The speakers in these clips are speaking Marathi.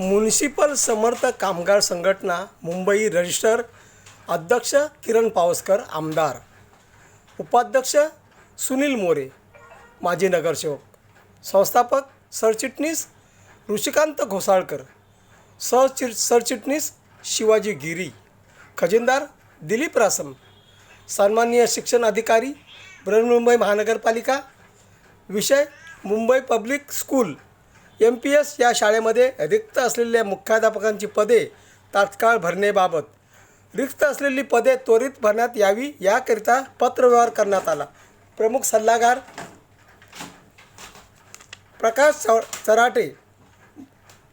म्युनिसिपल समर्थ कामगार संघटना मुंबई रजिस्टर अध्यक्ष किरण पावसकर आमदार. उपाध्यक्ष सुनील मोरे माजी नगरसेवक. संस्थापक सरचिटणीस ऋषिकांत घोसाळकर. सरचिट सरचिटणीस शिवाजी गिरी. खजिनदार दिलीप रासम. सन्माननीय शिक्षण अधिकारी बृहन्मुंबई महानगरपालिका. विषय Mumbai public school. M P S या शाळेमध्ये रिक्त असलेल्या मुख्याध्यापकांची पदे तात्काळ भरण्याबाबत. रिक्त असलेली पदे त्वरित भरण्यात यावी याकरिता पत्रव्यवहार करण्यात आला. प्रमुख सल्लागार प्रकाश चराटे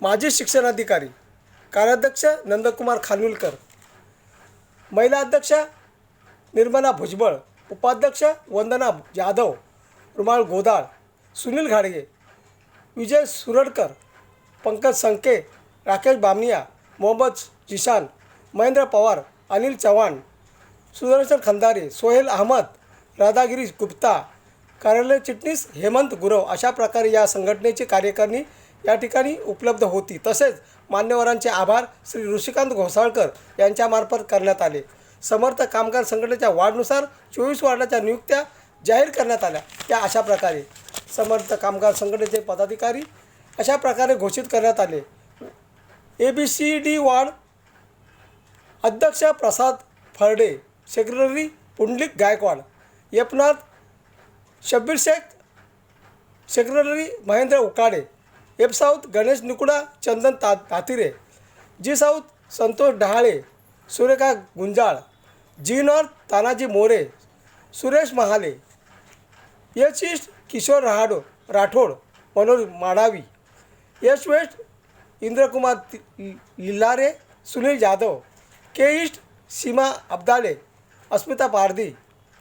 माजी शिक्षणाधिकारी कार्याध्यक्ष नंदकुमार खानविलकर महिला अध्यक्ष निर्मला भुजबळ उपाध्यक्ष वंदना जाधव रुमाल गोदाळ सुनील घाडगे विजय सुरडकर पंकज संके राकेश बामनिया मोहम्मद जिशान महेंद्र पवार अनिल चव्हाण सुदर्शन खंदारे सोहेल अहमद राधागिरी गुप्ता कार्यालय चिटणीस हेमंत गुरव अशा प्रकारे या संघटनेची कार्यकारिणी या ठिकाणी उपलब्ध होती. तसेच मान्यवरांचे आभार श्री ऋषिकांत घोसाळकर यांच्यामार्फत करण्यात आले. समर्थ कामगार संघटनेच्या वाढनुसार चोवीस वार्डाच्या नियुक्त्या जाहीर करण्यात आल्या. त्या अशा प्रकारे समर्थ कामगार संघटनेचे पदाधिकारी अशा प्रकारे घोषित करण्यात आले. A B C D ward अध्यक्ष Prasad Pharde secretary Pundlik Gaikwad Yapnath Shabbir Shaikh secretary Mahendra Ukade F south Ganesh Nikuda Chandan ता Tatire G south Santosh Dahale Surekha Gunjal G north Tanaji More Suresh Mahale H east Kishor Rahado Rathod Manoj Madavi. यश west Indrakumar Lillare Sunil Jadhav. K east Seema Abdale. Asmita Pardhi.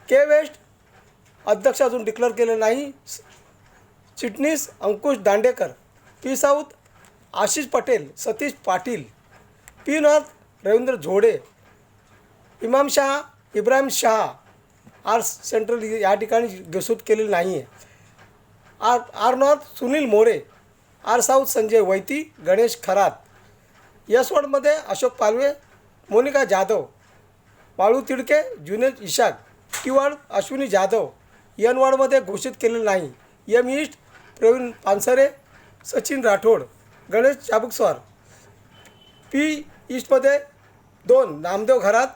K west अध्यक्ष अजून डिक्लेअर केले नाही. चिटणीस Ankush Dandekar. P south Ashish Patel Satish Patil. P north Ravindra Zode. Imam Shah Ibrahim Shah. Arts central या ठिकाणी घोषित केलेली नाही आहे R R north Sunil More R south Sanjay Vaiti Ganesh Kharat S Ashok Palve Monika Jadhav Balu Tidke Junesh Ishaq T Ashwini Jadhav N वॉर्डमध्ये घोषित केलेलं नाही. M east Pravin Pansare Sachin Rathod Ganesh Chabukswar. P ईस्टमध्ये दोन नामदेव घरात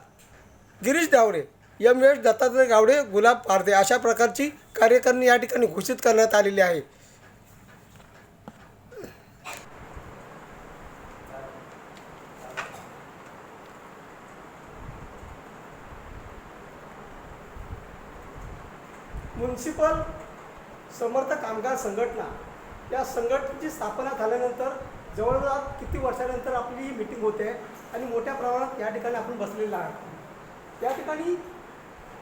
गिरीश डावरे एम एस दत्तात्रय गावडे गुलाब पारदे अशा प्रकारची कार्यकारिणी या ठिकाणी घोषित करण्यात आलेली आहे. म्युन्सिपल समर्थ कामगार संघटना या संघटनेची स्थापना झाल्यानंतर जवळजवळ किती वर्षानंतर आपली ही मिटिंग होते आणि मोठ्या प्रमाणात या ठिकाणी आपण बसलेला आहे या ठिकाणी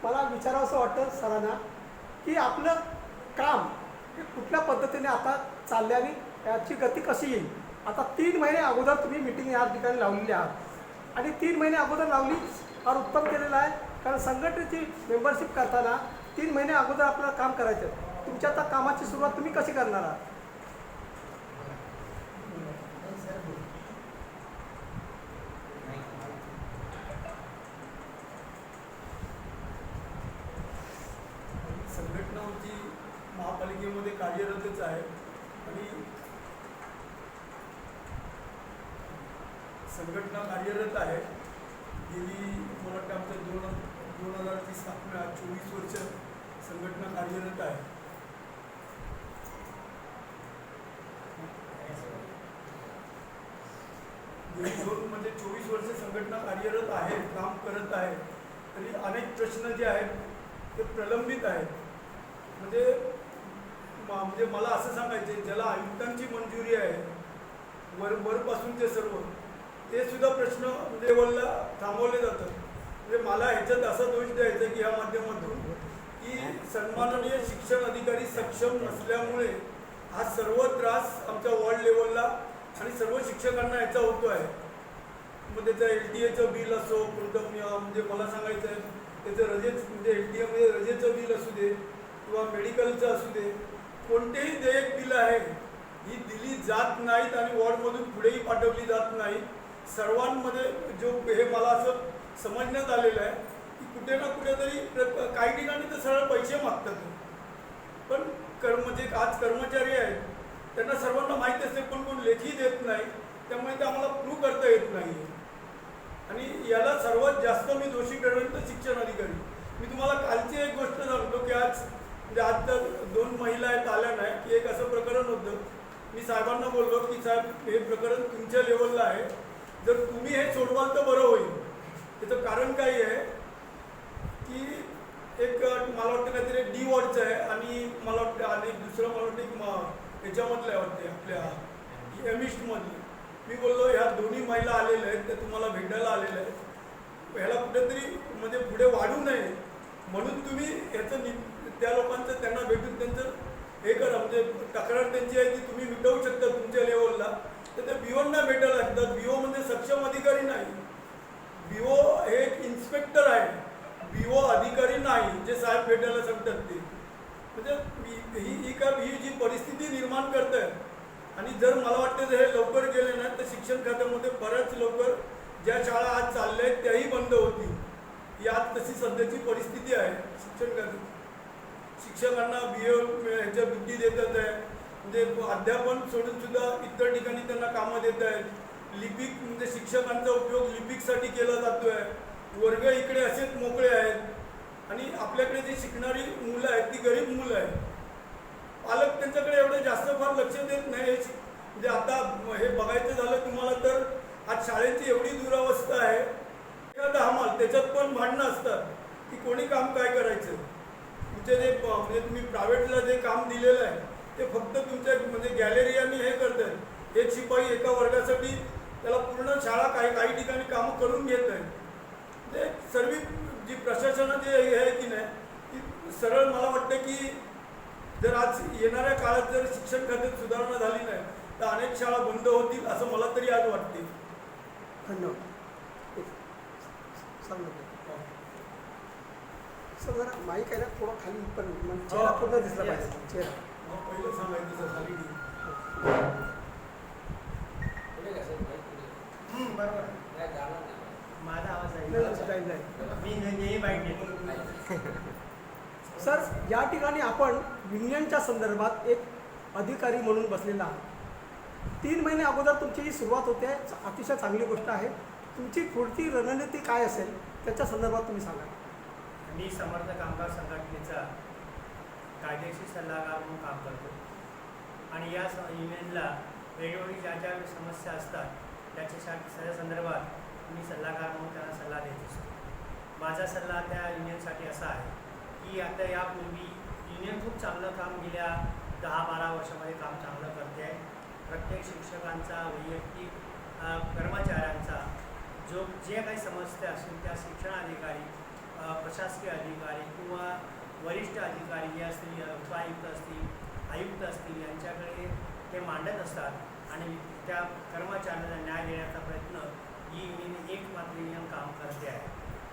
मला विचारावंसं वाटतं सरांना की आपलं काम हे कुठल्या पद्धतीने आता चालले आणि याची गती कशी येईल? आता तीन महिने अगोदर तुम्ही मिटिंग या ठिकाणी लावलेली आहात. आणि तीन महिने अगोदर लावली फार उत्तम केलेलं आहे. कारण संघटनेची मेंबरशिप करताना तीन महिने अगोदर आपल्याला काम करायचं तुमच्या आता कामाची सुरुवात तुम्ही कशी करणार आहात? जी महापालिकेमध्ये कार्यरतच आहे. आणि संघटना कार्यरत आहे. गेली मला वाटतं आमच्या दोन दोन तीस सात चोवीस वर्ष संघटना कार्यरत आहे. गेली दोन म्हणजे चोवीस वर्ष संघटना कार्यरत आहे काम करत आहे. तरी अनेक प्रश्न जे आहेत ते प्रलंबित आहेत. म्हणजे मा- म्हणजे मला असं सांगायचं आहे ज्याला आयुक्तांची मंजुरी आहे वर वरपासून ते सर्व ते सुद्धा प्रश्न म्हणजे लेवलला थांबवले जातात. म्हणजे मला ह्याच्यात असा दोष द्यायचा की या माध्यमातून की सन्माननीय शिक्षण अधिकारी सक्षम नसल्यामुळे हा सर्व त्रास आमच्या वॉर्ड लेवलला आणि सर्व शिक्षकांना याचा होतो आहे मग त्याचं एल टी एचं बिल असो कोणतं म्हणजे मला सांगायचं आहे त्याचं रजेच म्हणजे एल टी एमध्ये रजेचं बिल असू दे किंवा मेडिकलचं असू दे कोणतेही देयक बिल आहे ही दिली जात नाहीत आणि वॉर्डमधून पुढेही पाठवली जात नाही सर्वांमध्ये जो हे मला असं समजण्यात आलेलं आहे की कुठे ना कुठेतरी प्र- काही ठिकाणी तर सरळ पैसे मागतात. पण कर्म जे आज कर्मचारी आहेत त्यांना सर्वांना माहीत असते पण कोण लेखी देत नाही त्यामुळे ते आम्हाला प्रूव्ह करता येत नाही. आणि याला सर्वात जास्त मी दोषी ठरवेन तर शिक्षण अधिकारी. मी तुम्हाला कालची एक गोष्ट सांगतो की आज म्हणजे आज तर दोन महिला आहेत आल्या नाही की एक असं प्रकरण होतं. मी साहेबांना बोललो की साहेब हे प्रकरण तुमच्या लेवलला आहे. जर तुम्ही हे सोडवाल तर बरं होईल. त्याचं कारण काय आहे की एक मला वाटतं काहीतरी डी वॉर्डचं आहे आणि मला वाटतं आणि दुसरं मला वाटतं की म- याच्यामधलं आहे वाटते आपल्या एमिस्टमधलं मी बोललो ह्या दोन्ही महिला आलेल्या आहेत त्या तुम्हाला भेटायला आलेल्या आहेत. ह्याला कुठेतरी म्हणजे पुढे वाढू नये. म्हणून तुम्ही ह्याचं नि त्या लोकांचं त्यांना भेटून त्यांचं हे करा म्हणजे तक्रार त्यांची आहे ती तुम्ही मिटवू शकता तुमच्या लेवलला तर ते बिओंना भेटायला लागतात. बिओ म्हणजे सक्षम अधिकारी नाही. बिओ हे एक इन्स्पेक्टर आहे. बिओ अधिकारी नाही जे साहेब भेटायला सांगतात ते. म्हणजे ही- ही का ही जी परिस्थिती निर्माण करत आहे आणि जर मला वाटतं जर हे लवकर गेले ना तर शिक्षण खात्यामध्ये बऱ्याच लवकर ज्या शाळा आज चालल्या आहेत त्याही बंद होतील. ही आज तशी सध्याची परिस्थिती आहे शिक्षण खात्यात. शिक्षकांना बी ए ह्याच्या बुद्धी देतात आहे. म्हणजे अध्यापन सोडून सुद्धा इतर ठिकाणी त्यांना कामं देत आहेत. लिपिक म्हणजे शिक्षकांचा उपयोग लिपिकसाठी केला जातो आहे वर्ग इकडे असेच मोकळे आहेत. आणि आपल्याकडे जी शिकणारी मुलं आहेत ती गरीब मुलं आहेत. पालक त्यांच्याकडे एवढं जास्त फार लक्ष देत नाही. म्हणजे आता हे बघायचं झालं तुम्हाला तर आज शाळेची एवढी दुरावस्था आहे. एखादा हमाल त्याच्यात पण भांडणं असतात. की कोणी काम काय करायचं? तुमचे जे म्हणजे तुम्ही प्रायव्हेटला जे काम दिलेलं आहे ते फक्त तुमच्या म्हणजे गॅलरी आणि हे करतात एक शिपाई एका वर्गासाठी त्याला पूर्ण शाळा काही काही ठिकाणी कामं करून घेत आहे. म्हणजे ते सर्व जी प्रशासनाची हे आहे की नाही ती सरळ मला वाटतं की जर आज येणाऱ्या काळात जर शिक्षण खात्यात सुधारणा झाली नाही तर अनेक शाळा बंद होतील असं मला तरी आज वाटते. धन्यवाद. एक सर जरा माईक आहे ना थोडा खाली पण म्हणजे चेहरा. पूर्ण दिसला. पाहिजे. चेहरा. पहिलं सांगायचं खाली. बरोबर. माझा आवाज आहे. सर या ठिकाणी आपण युनियनच्या संदर्भात एक अधिकारी म्हणून बसलेला आहात. तीन महिने अगोदर तुमची जी सुरुवात होते. अतिशय चांगली गोष्ट आहे. तुमची पुढची रणनीती काय असेल त्याच्या संदर्भात तुम्ही सांगा. मी समर्थ कामगार संघटनेचा कायदेशीर सल्लागार म्हणून काम करतो. आणि या स- युनियनला वेगवेगळी ज्या ज्या समस्या असतात त्याच्यासाठी सगळ्या संदर्भात मी सल्लागार म्हणून त्यांना सल्ला देत असतो. माझा सल्ला त्या युनियनसाठी असा आहे की आता यापूर्वी युनियन खूप चांगलं काम गेल्या दहा बारा वर्षामध्ये काम चांगलं करते. आहे प्रत्येक शिक्षकांचा वैयक्तिक कर्मचाऱ्यांचा जो जे काही समस्या असतील त्या शिक्षणाधिकारी अधिकारी प्रशासकीय अधिकारी किंवा वरिष्ठ अधिकारी जे असतील अ, उपायुक्त असतील आयुक्त असतील यांच्याकडे ते मांडत असतात आणि त्या कर्मचाऱ्यांना न्याय देण्याचा प्रयत्न ही युनियन एक मात्र युनियन काम करते आहे.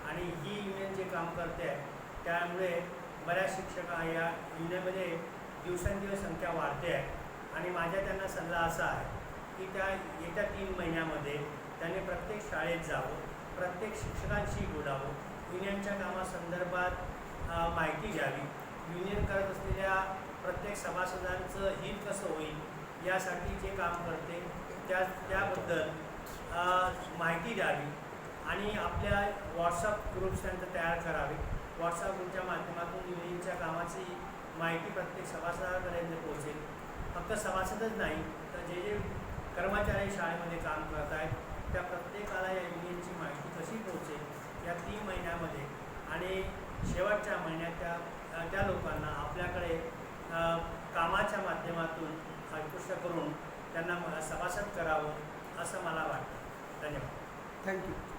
आणि ही युनियन जे काम करते आहे त्यामुळे बऱ्याच शिक्षक या युनियनमध्ये दिवसेंदिवस संख्या वाढते आहे. आणि माझ्या त्यांना सल्ला असा आहे की त्या येत्या तीन महिन्यामध्ये त्यांनी प्रत्येक शाळेत जावं प्रत्येक शिक्षकांशी बोलावं युनियनच्या कामासंदर्भात माहिती घ्यावी. युनियन करत असलेल्या प्रत्येक सभासदांचं हित कसं होईल यासाठी जे काम करते त्या त्याबद्दल माहिती द्यावी आणि आपल्या व्हॉट्सअप ग्रुप्स त्यांचं तयार करावे. व्हॉट्सअप ग्रुपच्या माध्यमातून युनियनच्या कामाची माहिती प्रत्येक सभासदापर्यंत पोहोचेल. फक्त सभासदच नाही तर जे जे कर्मचारी शाळेमध्ये काम करत आहेत त्या प्रत्येकाला या युनियनची माहिती कशी पोहोचेल या तीन महिन्यामध्ये आणि शेवटच्या महिन्यात त्या त्या लोकांना आपल्याकडे कामाच्या माध्यमातून आकृष्ट करून त्यांना सभासद करावं असं मला वाटतं. धन्यवाद. थँक्यू.